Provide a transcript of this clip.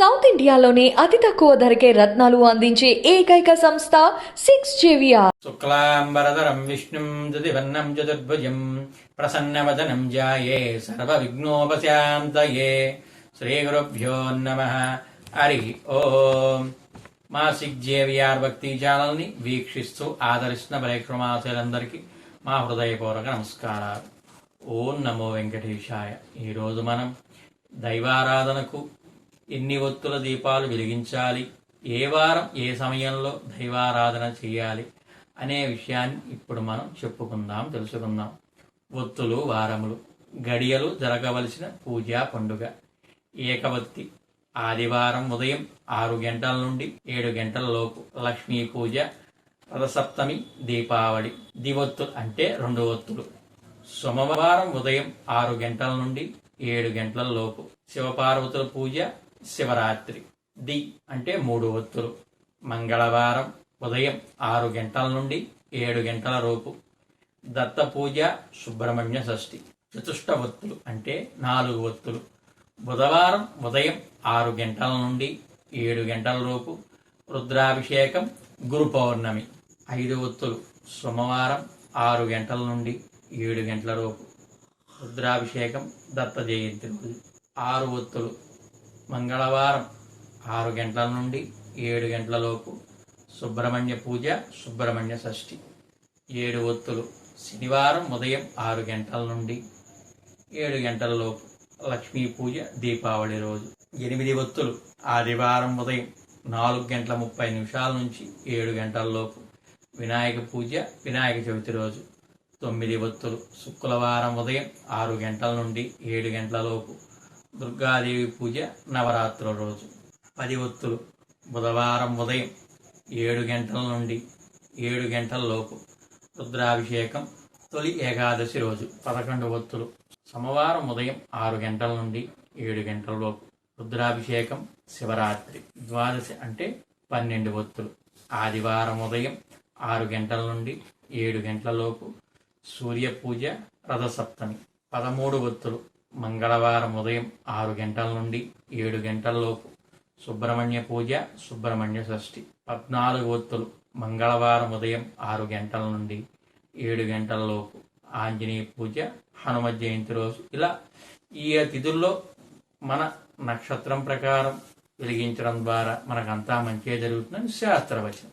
South ఇండియాలోనే అతి తక్కువ ధరకే రత్నాలు అందించే ఏకైక సంస్థ సిక్స్ జేవిఆర్. శుక్లాంబరధరం విష్ణుం దుదివర్ణం చతుర్భుజం ప్రసన్నవదనం జాయే సర్వవిఘ్నోపశాంతయే శ్రీగురుభ్యో నమ. హరి ఓం. మాసిక్ జేవిఆర్ భక్తి ఛానల్ని వీక్షిస్తూ ఆదరిస్తున్న ప్రేక్షమాసులందరికీ మా హృదయపూర్వక నమస్కారాలు. ఓం నమో వెంకటేశాయ. ఈరోజు మనం దైవారాధనకు ఎన్ని ఒత్తుల దీపాలు వెలిగించాలి? ఏ వారం ఏ సమయంలో దైవారాధన చేయాలి? అనే విషయాన్ని ఇప్పుడు మనం చెప్పుకుందాం తెలుసుకుందాం. ఒత్తులు వారములు. గడియలు జరగవలసిన పూజా పండుగ. ఏకవత్తి. ఆదివారం ఉదయం ఆరు గంటల నుండి ఏడు గంటల లోపు లక్ష్మీ పూజ రథసప్తమి దీపావళి. దివొత్తులు అంటే రెండు ఒత్తులు. సోమవారం ఉదయం ఆరు గంటల నుండి ఏడు గంటల లోపు శివపార్వతుల పూజ శివరాత్రి. ది అంటే మూడు ఒత్తులు. మంగళవారం ఉదయం ఆరు గంటల నుండి ఏడు గంటల లోపు. దత్త పూజ సుబ్రహ్మణ్య షష్ఠి. చతుష్ట ఒత్తులు అంటే నాలుగు ఒత్తులు. బుధవారం ఉదయం ఆరు గంటల నుండి ఏడు గంటల లోపు రుద్రాభిషేకం గురు పౌర్ణమి. ఐదు ఒత్తులు. సోమవారం ఆరు గంటల నుండి ఏడు గంటల లోపు రుద్రాభిషేకం దత్త జయంతి రోజు. ఆరు ఒత్తులు. మంగళవారం ఆరు గంటల నుండి ఏడు గంటలలోపు సుబ్రహ్మణ్య పూజ సుబ్రహ్మణ్య షష్ఠి. ఏడు ఒత్తులు శనివారం ఉదయం ఆరు గంటల నుండి ఏడు గంటలలోపు లక్ష్మీ పూజ దీపావళి రోజు. ఎనిమిది ఒత్తులు ఆదివారం ఉదయం నాలుగు గంటల ముప్పై నిమిషాల నుంచి ఏడు గంటలలోపు వినాయక పూజ వినాయక చవితి రోజు. తొమ్మిది ఒత్తులు శుక్రవారం ఉదయం ఆరు గంటల నుండి ఏడు గంటలలోపు దుర్గాదేవి పూజ నవరాత్రుల రోజు. పది ఒత్తులు. బుధవారం ఉదయం ఏడు గంటల నుండి ఏడు గంటల లోపు రుద్రాభిషేకం తొలి ఏకాదశి రోజు పదకొండు ఒత్తులు. సోమవారం ఉదయం ఆరు గంటల నుండి ఏడు గంటల లోపు రుద్రాభిషేకం శివరాత్రి ద్వాదశి అంటే పన్నెండు ఒత్తులు. ఆదివారం ఉదయం ఆరు గంటల నుండి ఏడు గంటల లోపు సూర్య పూజ రథసప్తమి పదమూడు ఒత్తులు. మంగళవారం ఉదయం ఆరు గంటల నుండి ఏడు గంటలలోపు సుబ్రహ్మణ్య పూజ సుబ్రహ్మణ్య షష్ఠి. పద్నాలుగు ఒత్తులు మంగళవారం ఉదయం ఆరు గంటల నుండి ఏడు గంటలలోపు ఆంజనేయ పూజ హనుమ జయంతి రోజు. ఇలా ఈ తిథుల్లో మన నక్షత్రం ప్రకారం వెలిగించడం ద్వారా మనకంతా మంచిగా జరుగుతుందని శాస్త్రవచనం.